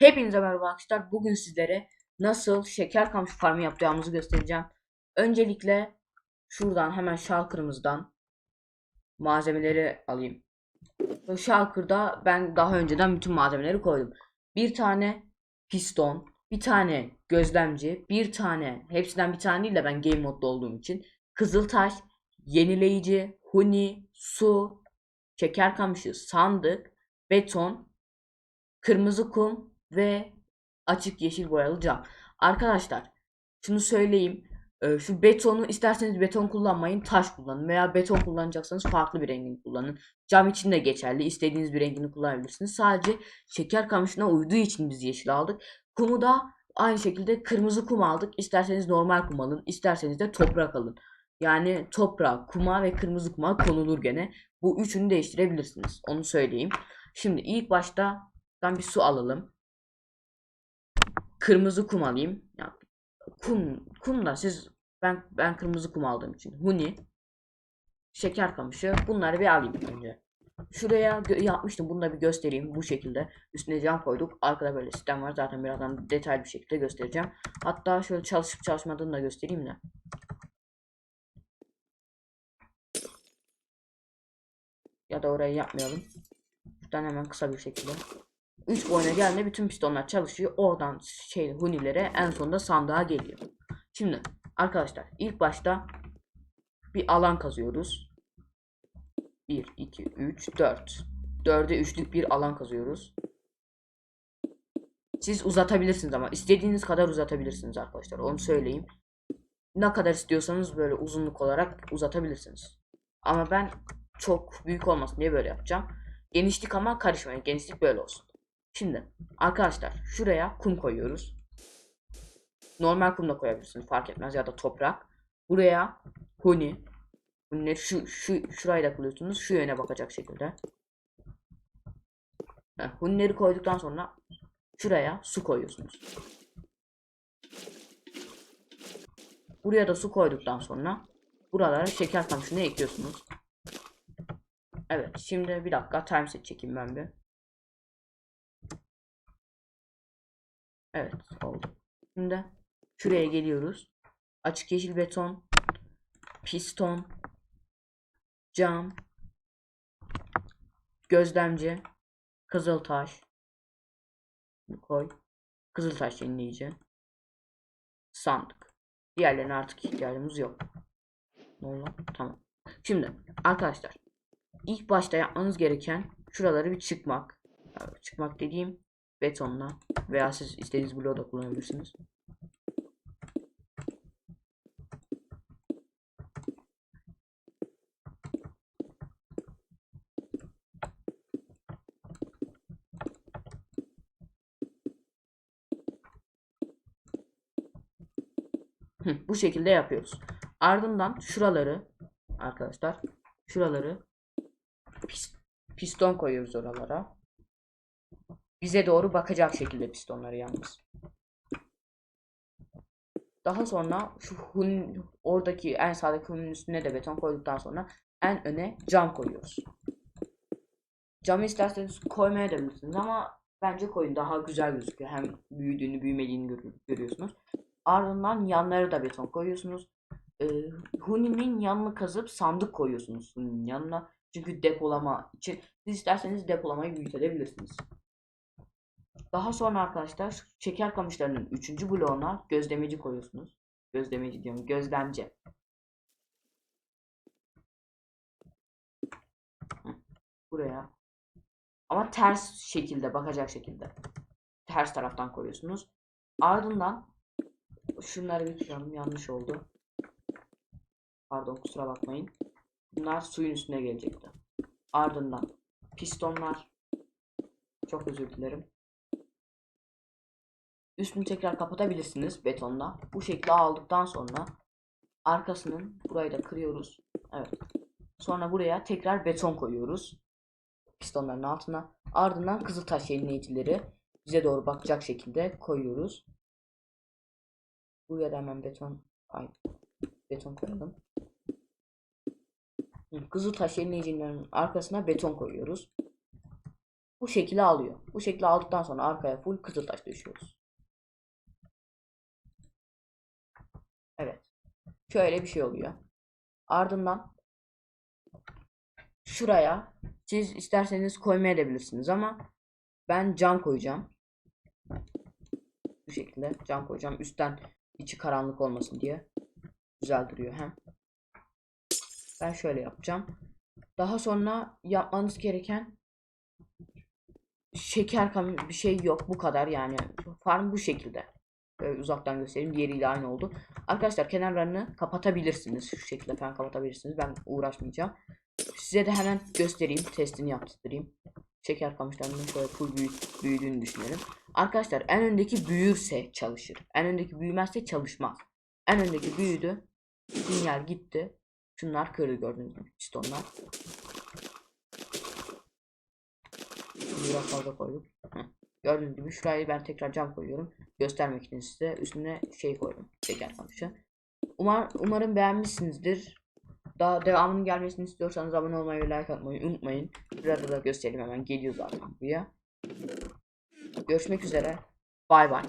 Hepinize merhaba arkadaşlar. Bugün sizlere nasıl şeker kamışı farmı yapacağımızı göstereceğim. Öncelikle şuradan hemen Shulker'ımızdan malzemeleri alayım. Bu Shulker'da ben daha önceden bütün malzemeleri koydum. Bir tane piston, bir tane gözlemci, bir tane hepsinden bir tane değil de ben game modda olduğum için kızıltaş, yenileyici, huni, su, şeker kamışı, sandık, beton, kırmızı kum ve açık yeşil boyalı cam. Arkadaşlar şunu söyleyeyim. e, Şu betonu isterseniz beton kullanmayın taş kullanın veya beton kullanacaksanız farklı bir rengini kullanın. Cam için de geçerli. İstediğiniz bir rengini kullanabilirsiniz. Sadece şeker kamışına uyduğu için biz yeşil aldık. Kumu da aynı şekilde kırmızı kum aldık. İsterseniz normal kum alın. isterseniz de toprak alın. Yani toprağa, kuma ve kırmızı kuma konulur gene. Bu üçünü değiştirebilirsiniz. Onu söyleyeyim. Şimdi ilk başta ben bir su alalım. Kırmızı kum alayım. Ya, kum, kum da siz ben ben kırmızı kum aldığım için. Huni, şeker kamışı bunları bir alayım önce. Şuraya yapmıştım. Bunu da bir göstereyim bu şekilde. Üstüne cam koyduk. Arkada böyle sistem var. Zaten birazdan detaylı bir şekilde göstereceğim. Hatta şöyle çalışıp çalışmadığını da göstereyim de. Ya da orayı yapmayalım. Şuradan hemen kısa bir şekilde. 3 boyuna geldiğinde bütün pistonlar çalışıyor. Oradan şey hunilere en sonunda sandığa geliyor. Şimdi arkadaşlar ilk başta bir alan kazıyoruz. 1, 2, 3, 4. 4'e 3'lük bir alan kazıyoruz. Siz uzatabilirsiniz ama istediğiniz kadar uzatabilirsiniz arkadaşlar. Onu söyleyeyim. Ne kadar istiyorsanız böyle uzunluk olarak uzatabilirsiniz. Ama ben çok büyük olmasın diye böyle yapacağım. Genişlik ama karışmayın. Genişlik böyle olsun. Şimdi arkadaşlar şuraya kum koyuyoruz. Normal kum da koyabilirsiniz fark etmez ya da toprak. Buraya huni. Huni şu şu şurayı da koyuyorsunuz. Şu yöne bakacak şekilde. Heh, hunileri koyduktan sonra şuraya su koyuyorsunuz. Buraya da su koyduktan sonra buralara şeker kamışını ekliyorsunuz. Evet şimdi bir dakika timeset çekeyim ben bir. Evet oldu. Şimdi şuraya geliyoruz. Açık yeşil beton, piston, cam, gözlemci, kızıltaş, Bunu koy. Kızıltaş yenileyici, sandık. Diğerlerine artık ihtiyacımız yok. Ne oldu? Tamam. Şimdi arkadaşlar ilk başta yapmanız gereken şuraları bir çıkmak. Çıkmak dediğim betonla veya siz istediğiniz bloğu da kullanabilirsiniz. Bu şekilde yapıyoruz. Ardından şuraları arkadaşlar şuraları pis- piston koyuyoruz oralara. Bize doğru bakacak şekilde pistonları yalnız. Daha sonra şu hun oradaki en sağdaki hunun üstüne de beton koyduktan sonra en öne cam koyuyoruz. Camı isterseniz koymaya da bilirsiniz ama bence koyun daha güzel gözüküyor. Hem büyüdüğünü büyümediğini gör- görüyorsunuz. Ardından yanları da beton koyuyorsunuz. Ee, Huni'nin yanını kazıp sandık koyuyorsunuz Huni'nin yanına. Çünkü depolama için siz isterseniz depolamayı büyütebilirsiniz. Daha sonra arkadaşlar şeker kamışlarının 3. bloğuna gözlemeci koyuyorsunuz. Gözlemeci diyorum gözlemci. Buraya. Ama ters şekilde bakacak şekilde. Ters taraftan koyuyorsunuz. Ardından şunları bir tutalım yanlış oldu. Pardon kusura bakmayın. Bunlar suyun üstüne gelecekti. Ardından pistonlar. Çok özür dilerim. Üstünü tekrar kapatabilirsiniz betonla. Bu şekilde aldıktan sonra arkasının burayı da kırıyoruz. Evet. Sonra buraya tekrar beton koyuyoruz. Pistonların altına. Ardından kızıltaş yenitleyicileri bize doğru bakacak şekilde koyuyoruz. Buraya da hemen beton ay, beton koyalım. Kızıltaş yenileyicilerin arkasına beton koyuyoruz. bu şekilde alıyor. Bu şekilde aldıktan sonra arkaya full kızıltaş döşüyoruz. Şöyle bir şey oluyor. Ardından şuraya siz isterseniz koymaya edebilirsiniz ama ben cam koyacağım. Bu şekilde cam koyacağım. Üstten içi karanlık olmasın diye. Güzel duruyor hem. Ben şöyle yapacağım. Daha sonra yapmanız gereken şeker bir şey yok. Bu kadar yani. Farm bu şekilde. Böyle uzaktan göstereyim. Diğeriyle aynı oldu. Arkadaşlar kenarlarını kapatabilirsiniz. Şu şekilde falan kapatabilirsiniz. Ben uğraşmayacağım. Size de hemen göstereyim. Testini yaptırayım. Şeker kamışlarının şöyle full büyü- büyüdüğünü düşünelim. Arkadaşlar en öndeki büyürse çalışır. En öndeki büyümezse çalışmaz. En öndeki büyüdü. Sinyal gitti. Şunlar kırdı gördüğünüz gibi pistonlar. Biraz fazla koyduk. Heh. Gördüğünüz gibi şurayı ben tekrar cam koyuyorum. Göstermek için size üstüne şey koydum. Şeker kamışı. Umar, umarım beğenmişsinizdir. Daha devamının gelmesini istiyorsanız abone olmayı ve like atmayı unutmayın. Burada da göstereyim hemen geliyor zaten buraya. Görüşmek üzere. Bay bay.